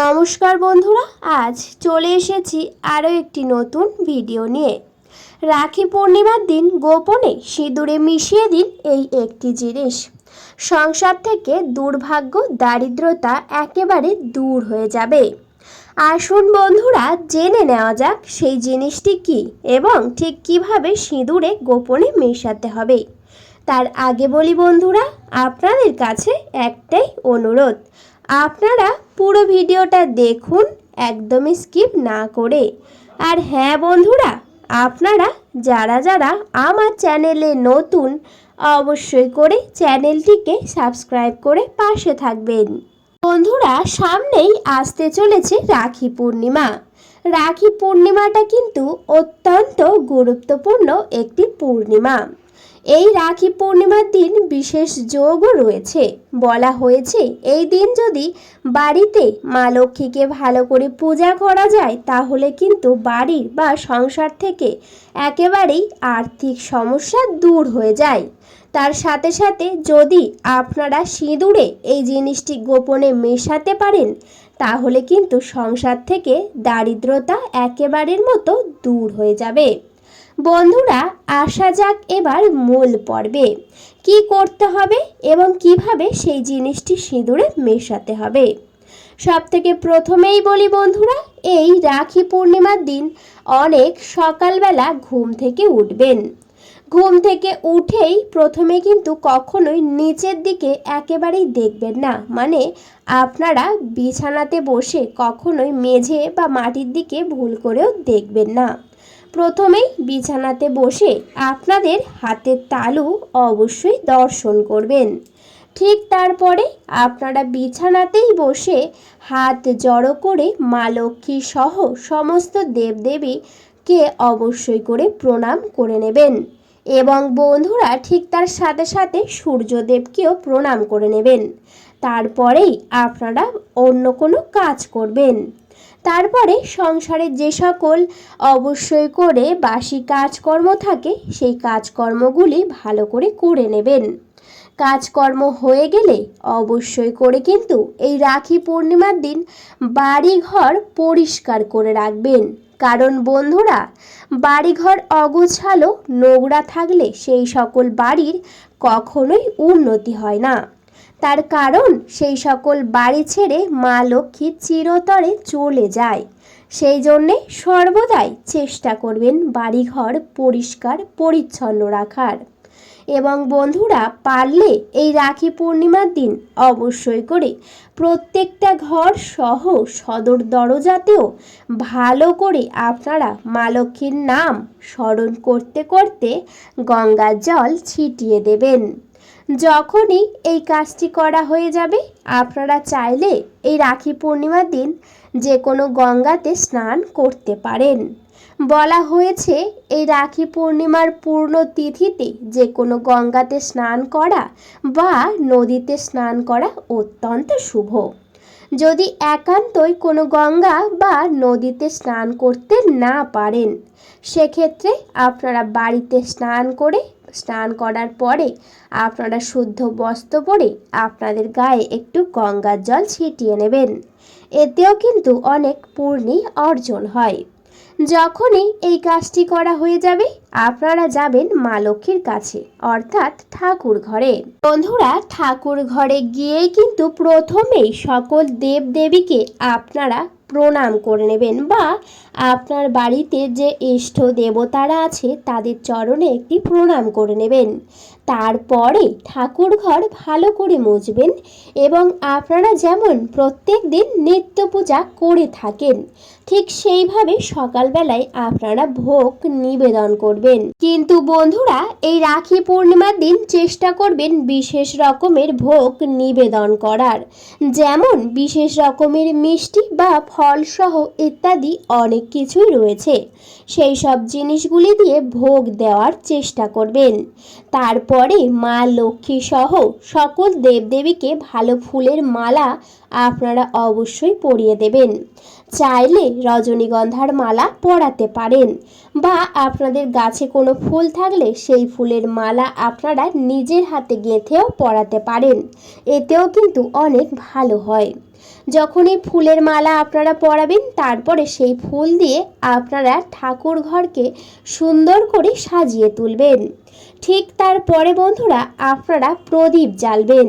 নমস্কার বন্ধুরা, আজ চলে এসেছি আরও একটি নতুন ভিডিও নিয়ে। রাখি পূর্ণিমার দিন গোপনে সিঁদুরে মিশিয়ে দিন এই একটি জিনিস। সংসার থেকে দুর্ভাগ্য, দারিদ্রতা একেবারে দূর হয়ে যাবে। আসুন বন্ধুরা, জেনে নেওয়া যাক সেই জিনিসটি কি এবং ঠিক কীভাবে সিঁদুরে গোপনে মেশাতে হবে। তার আগে বলি বন্ধুরা, আপনাদের কাছে একটাই অনুরোধ আপনারা পুরো ভিডিওটা দেখুন, একদমই স্কিপ না করে। আর হ্যাঁ বন্ধুরা, আপনারা যারা যারা আমার চ্যানেলে নতুন, অবশ্যই করে চ্যানেলটিকে সাবস্ক্রাইব করে পাশে থাকবেন। বন্ধুরা, সামনেই আসতে চলেছে রাখি পূর্ণিমা। রাখি পূর্ণিমাটা কিন্তু অত্যন্ত গুরুত্বপূর্ণ একটি পূর্ণিমা। এই রাখি পূর্ণিমার দিন বিশেষ যোগও রয়েছে। বলা হয়েছে, এই দিন যদি বাড়িতে মা লক্ষ্মীকে ভালো করে পূজা করা যায়, তাহলে কিন্তু বাড়ির বা সংসার থেকে একেবারেই আর্থিক সমস্যা দূর হয়ে যায়। তার সাথে সাথে যদি আপনারা সিঁদুরে এই জিনিসটি গোপনে মেশাতে পারেন, তাহলে কিন্তু সংসার থেকে দারিদ্রতা একেবারের মতো দূর হয়ে যাবে। বন্ধুরা, আসা যাক এবার মূল পর্বে। কি করতে হবে এবং কীভাবে সেই জিনিসটি সিঁদুরে মেশাতে হবে? সব থেকে প্রথমেই বলি বন্ধুরা, এই রাখি পূর্ণিমার দিন অনেক সকালবেলা ঘুম থেকে উঠবেন। ঘুম থেকে উঠেই প্রথমে কিন্তু কখনোই নিচের দিকে একেবারেই দেখবেন না। মানে আপনারা বিছানাতে বসে কখনোই মেঝে বা মাটির দিকে ভুল করেও দেখবেন না। প্রথমেই বিছানাতে বসে আপনাদের হাতের তালু অবশ্যই দর্শন করবেন। ঠিক তারপরে আপনারা বিছানাতেই বসে হাত জড়ো করে মা লক্ষ্মী সহ সমস্ত দেবদেবীকে অবশ্যই করে প্রণাম করে নেবেন এবং বন্ধুরা ঠিক তার সাথে সাথে সূর্যদেবকেও প্রণাম করে নেবেন। তারপরেই আপনারা অন্য কোনো কাজ করবেন। তারপরে সংসারের যে সকল অবশ্যই করে বাসি কাজকর্ম থাকে, সেই কাজকর্মগুলি ভালো করে করে নেবেন। কাজকর্ম হয়ে গেলে অবশ্যই করে কিন্তু এই রাখি পূর্ণিমার দিন বাড়িঘর পরিষ্কার করে রাখবেন। কারণ বন্ধুরা, বাড়িঘর অগোছালো নোংরা থাকলে সেই সকল বাড়ির কখনোই উন্নতি হয় না। তার কারণ, সেই সকল বাড়ি ছেড়ে মা লক্ষ্মী চিরতরে চলে যায়। সেই জন্যে সর্বদাই চেষ্টা করবেন বাড়িঘর পরিষ্কার, পরিচ্ছন্ন রাখার। এবং বন্ধুরা, পারলে এই রাখি পূর্ণিমার দিন অবশ্যই করে প্রত্যেকটা ঘর সহ সদর দরজাতেও ভালো করে আপনারা মা লক্ষ্মীর নাম স্মরণ করতে করতে গঙ্গার জল ছিটিয়ে দেবেন। যখনই এই কাজটি করা হয়ে যাবে, আপনারা চাইলে এই রাখি পূর্ণিমার দিন যে কোনো গঙ্গাতে স্নান করতে পারেন। বলা হয়েছে, এই রাখি পূর্ণিমার পূর্ণ তিথিতে যে কোনো গঙ্গাতে স্নান করা বা নদীতে স্নান করা অত্যন্ত শুভ। যদি একান্তই কোনো গঙ্গা বা নদীতে স্নান করতে না পারেন, সেক্ষেত্রে আপনারা বাড়িতে স্নান করে, স্নান করার পরে আপনারা শুদ্ধ বস্ত্র পরে আপনাদের গায়ে একটু গঙ্গার জল ছিটিয়ে নেবেন। এতেও কিন্তু অনেক পূর্ণি অর্জন হয়। যখনই এই কাজটি করা হয়ে যাবে, আপনারা যাবেন মা লক্ষ্মীর কাছে, অর্থাৎ ঠাকুর ঘরে। বন্ধুরা, ঠাকুর ঘরে গিয়েই কিন্তু প্রথমেই সকল দেব দেবীকে আপনারা প্রণাম করে নেবেন বা আপনার বাড়িতে যে ইষ্ট দেবতারা আছে, তাদের চরণে একটি প্রণাম করে নেবেন। তারপরে ঠাকুর ঘর ভালো করে মুছবেন এবং আপনারা যেমন প্রত্যেক দিন নিত্য পূজা করে থাকেন, ঠিক সেইভাবে সকালবেলায় আপনারা ভোগ নিবেদন করবেন। কিন্তু বন্ধুরা, এই রাখি পূর্ণিমার দিন চেষ্টা করবেন বিশেষ রকমের ভোগ নিবেদন করার। যেমন বিশেষ রকমের মিষ্টি বা ফলসহ ইত্যাদি অনেক কিছুই রয়েছে। সেই সব জিনিসগুলি দিয়ে ভোগ দেওয়ার চেষ্টা করবেন। তারপরে মা লক্ষ্মী সহ সকল দেবদেবীকে ভালো ফুলের মালা আপনারা অবশ্যই পরিয়ে দেবেন। চাইলে রজনীগন্ধার মালা পরাতে পারেন বা আপনাদের গাছে কোনো ফুল থাকলে সেই ফুলের মালা আপনারা নিজের হাতে গেঁথেও পরাতে পারেন। এতেও কিন্তু অনেক ভালো হয়। যখন এই ফুলের মালা আপনারা পরাবেন, তারপরে সেই ফুল দিয়ে আপনারা ঠাকুর ঘরকে সুন্দর করে সাজিয়ে তুলবেন। ঠিক তারপরে বন্ধুরা আপনারা প্রদীপ জ্বালবেন।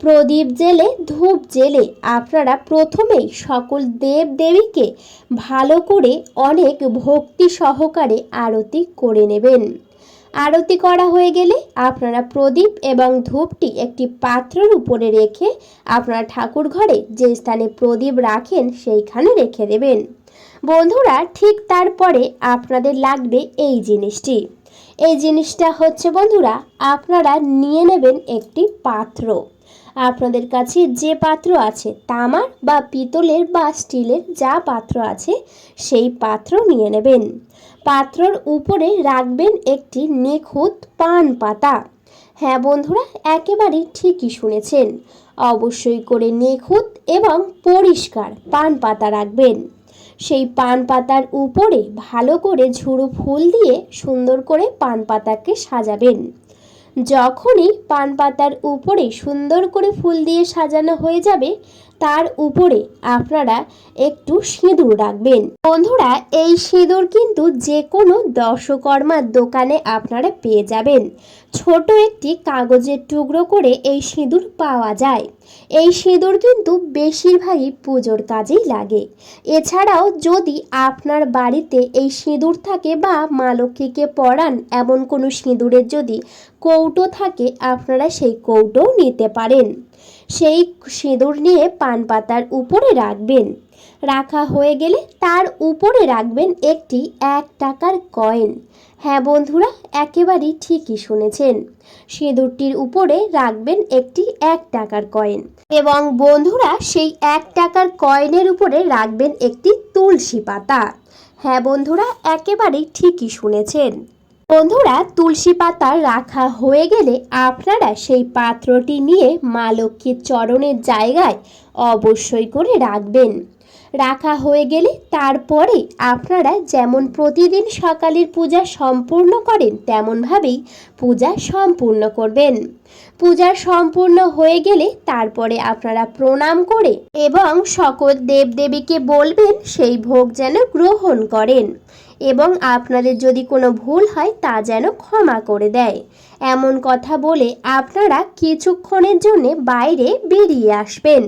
প্রদীপ জেলে ধূপ জেলে আপনারা প্রথমেই সকল দেব দেবীকে ভালো করে অনেক ভক্তি সহকারে আরতি করে নেবেন। আরতি করা হয়ে গেলে আপনারা প্রদীপ এবং ধূপটি একটি পাত্রের উপরে রেখে আপনারা ঠাকুর ঘরে যে স্থানে প্রদীপ রাখেন সেইখানে রেখে দেবেন। বন্ধুরা, ঠিক তারপরে আপনাদের লাগবে এই জিনিসটি। এই জিনিসটা হচ্ছে বন্ধুরা, আপনারা নিয়ে নেবেন একটি পাত্র। আপনাদের কাছে যে পাত্র আছে, তামার বা পিতলের বা স্টিলের যা পাত্র আছে, সেই পাত্র নিয়ে নেবেন। পাত্রর উপরে রাখবেন একটি নিখুঁত পান পাতা। হ্যাঁ বন্ধুরা একেবারেই ঠিকই শুনেছেন। অবশ্যই করে নিখুঁত এবং পরিষ্কার পান পাতা রাখবেন। সেই পান পাতার উপরে ভালো করে ঝুড়ো ফুল দিয়ে সুন্দর করে পান পাতাকে সাজাবেন। যখনই পান পাতার উপরে সুন্দর করে ফুল দিয়ে সাজানো হয়ে যাবে তার উপরে আপনারা একটু সিঁদুর রাখবেন। বন্ধুরা, এই সিঁদুর কিন্তু যে কোনো দশকর্মার দোকানে আপনারা পেয়ে যাবেন। ছোট একটি কাগজের টুকরো করে এই সিঁদুর পাওয়া যায়। এই সিঁদুর কিন্তু বেশিরভাগই পুজোর কাজেই লাগে। এছাড়াও যদি আপনার বাড়িতে এই সিঁদুর থাকে বা মা লক্ষ্মীকে পরান, এমন কোনো সিঁদুরের যদি কৌটো থাকে, আপনারা সেই কৌটোও নিতে পারেন। সেই সিঁদুর নিয়ে পান পাতার উপরে রাখবেন। রাখা হয়ে গেলে তার উপরে রাখবেন একটি এক টাকার কয়েন। হ্যাঁ বন্ধুরা, একেবারেই ঠিকই শুনেছেন। সিঁদুরটির উপরে রাখবেন একটি এক টাকার কয়েন। এবং বন্ধুরা, সেই এক টাকার কয়েনের উপরে রাখবেন একটি তুলসী পাতা। হ্যাঁ বন্ধুরা, একেবারেই ঠিকই শুনেছেন। বন্ধুরা, তুলসী পাতা রাখা হয়ে গেলে আপনারা সেই পাত্রটি নিয়ে মা লক্ষ্মীর চরণের জায়গায় অবশ্যই করে রাখবেন। রাখা হয়ে গেলে তারপরে আপনারা যেমন প্রতিদিন সকালের পূজা সম্পূর্ণ করেন, তেমনভাবেই পূজা সম্পূর্ণ করবেন। পূজা সম্পূর্ণ হয়ে গেলে তারপরে আপনারা প্রণাম করে এবং সকল দেবদেবীকে বলবেন, সেই ভোগ যেন গ্রহণ করেন। এবং আপনাদের যদি কোনো ভুল হয় তা যেন ক্ষমা করে দেয়। এমন কথা বলে আপনারা কিছুক্ষণের জন্য বাইরে বেরিয়ে আসবেন।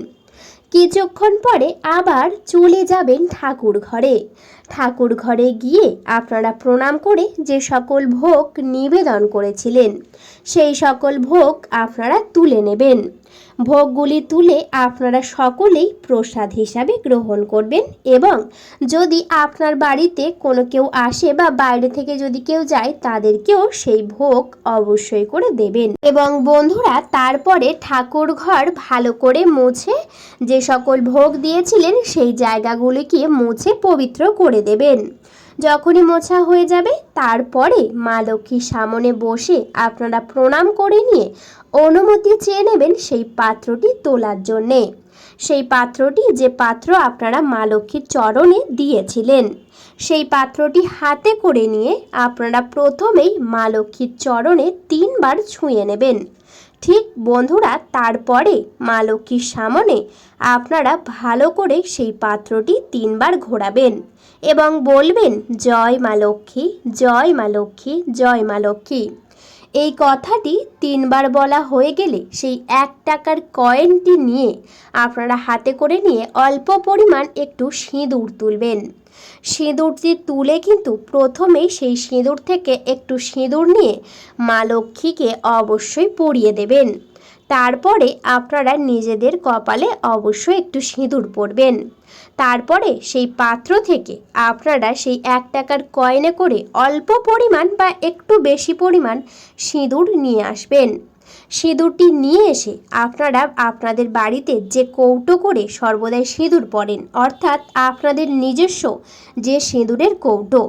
কিছুক্ষণ পরে আবার চলে যাবেন ঠাকুর ঘরে। ঠাকুর ঘরে গিয়ে আপনারা প্রণাম করে যে সকল ভোগ নিবেদন করেছিলেন, সেই সকল ভোগ আপনারা তুলে নেবেন। ভোগগুলি তুলে আপনারা সকলেই প্রসাদ হিসাবে গ্রহণ করবেন এবং যদি আপনার বাড়িতে কোনো কেউ আসে বা বাইরে থেকে যদি কেউ যায়, তাদেরকেও সেই ভোগ অবশ্যই করে দেবেন। এবং বন্ধুরা, তারপরে ঠাকুর ঘর ভালো করে মুছে যে সকল ভোগ দিয়েছিলেন, সেই জায়গাগুলিকে মুছে পবিত্র করে দেবেন। যখনই মোছা হয়ে যাবে, তারপরে মা লক্ষ্মীর সামনে বসে আপনারা প্রণাম করে নিয়ে অনুমতি চেয়ে নেবেন সেই পাত্রটি তোলার জন্যে। সেই পাত্রটি যে পাত্র আপনারা মা লক্ষ্মীর চরণে দিয়েছিলেন, সেই পাত্রটি হাতে করে নিয়ে আপনারা প্রথমেই মা লক্ষ্মীর চরণে তিনবার ছুঁয়ে নেবেন। ঠিক বন্ধুরা, তারপরে মা লক্ষ্মীর সামনে আপনারা ভালো করে সেই পাত্রটি তিনবার ঘোরাবেন এবং বলবেন, জয় মা লক্ষ্মী, জয় মা লক্ষ্মী, জয় মা লক্ষ্মী। এই কথাটি তিনবার বলা হয়ে গেলে সেই এক টাকার কয়েনটি নিয়ে আপনারা হাতে করে নিয়ে অল্প পরিমাণ একটু সিঁদুর তুলবেন। সিঁদুরটি তুলে কিন্তু প্রথমেই সেই সিঁদুর থেকে একটু সিঁদুর নিয়ে মা লক্ষ্মীকে অবশ্যই পরিয়ে দেবেন। তারপরে আপনারা নিজেদের কপালে অবশ্যই একটু সিঁদুর পরবেন। তারপরে সেই পাত্র থেকে আপনারা সেই এক টাকার কয়েনে করে অল্প পরিমাণ বা একটু বেশি পরিমাণ সিঁদুর নিয়ে আসবেন। সিঁদুরটি নিয়ে এসে আপনারা আপনাদের বাড়িতে যে কৌটো করে সর্বদাই সিঁদুর পরেন, অর্থাৎ আপনাদের নিজস্ব যে সিঁদুরের কৌটো,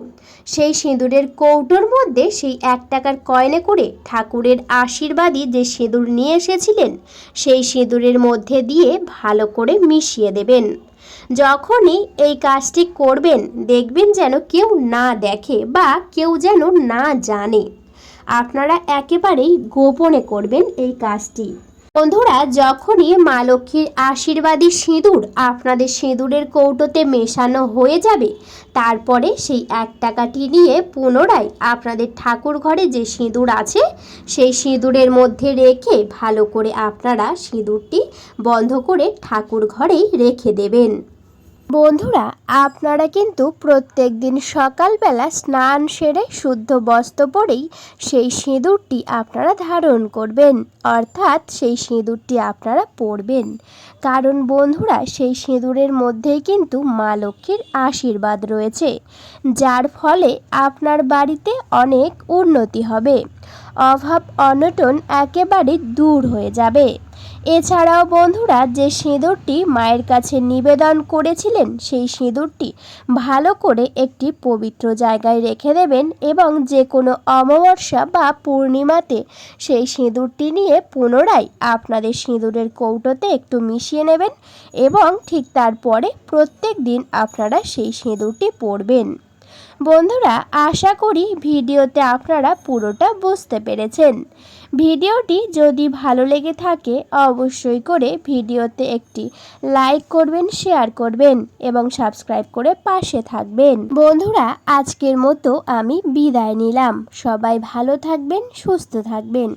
সেই সিঁদুরের কৌটোর মধ্যে সেই এক টাকার কয়েনে করে ঠাকুরের আশীর্বাদী যে সিঁদুর নিয়ে এসেছিলেন, সেই সিঁদুরের মধ্যে দিয়ে ভালো করে মিশিয়ে দেবেন। যখনই এই কাজটি করবেন, দেখবেন যেন কেউ না দেখে বা কেউ যেন না জানে। আপনারা একেবারেই গোপনে করবেন এই কাজটি। বন্ধুরা, যখনই মা লক্ষ্মীর আশীর্বাদী সিঁদুর আপনাদের সিঁদুরের কৌটোতে মেশানো হয়ে যাবে, তারপরে সেই এক টাকাটি নিয়ে পুনরায় আপনাদের ঠাকুর ঘরে যে সিঁদুর আছে, সেই সিঁদুরের মধ্যে রেখে ভালো করে আপনারা সিঁদুরটি বন্ধ করে ঠাকুর ঘরেই রেখে দেবেন। বন্ধুরা, আপনারা কিন্তু প্রত্যেক দিন সকালবেলা স্নান সেরে শুদ্ধ বস্ত্র পরেই সেই সিঁদুরটি আপনারা ধারণ করবেন। অর্থাৎ সেই সিঁদুরটি আপনারা পরবেন। কারণ বন্ধুরা, সেই সিঁদুরের মধ্যেই কিন্তু মা লক্ষ্মীর আশীর্বাদ রয়েছে। যার ফলে আপনার বাড়িতে অনেক উন্নতি হবে। অভাব, অনটন একেবারে দূর হয়ে যাবে। এছাড়াও বন্ধুরা, যে সিঁদুরটি মায়ের কাছে নিবেদন করেছিলেন, সেই সিঁদুরটি ভালো করে একটি পবিত্র জায়গায় রেখে দেবেন এবং যে কোনো অমাবস্যা বা পূর্ণিমাতে সেই সিঁদুরটি নিয়ে পুনরায় আপনাদের সিঁদুরের কৌটোতে একটু মিশিয়ে নেবেন এবং ঠিক তারপরে প্রত্যেক দিন আপনারা সেই সিঁদুরটি পরবেন। বন্ধুরা, আশা করি ভিডিওতে আপনারা পুরোটা বুঝতে পেরেছেন। ভিডিওটি যদি ভালো লেগে থাকে, অবশ্যই করে ভিডিওতে একটি লাইক করবেন, শেয়ার করবেন এবং সাবস্ক্রাইব করে পাশে থাকবেন। বন্ধুরা, আজকের মতো আমি বিদায় নিলাম। সবাই ভালো থাকবেন, সুস্থ থাকবেন।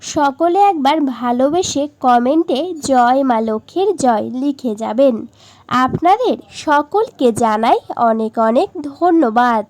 সকলে একবার ভালোবেসে কমেন্টে জয় মা লক্ষ্মীর জয় লিখে যাবেন। আপনাদের সকলকে জানাই অনেক অনেক ধন্যবাদ।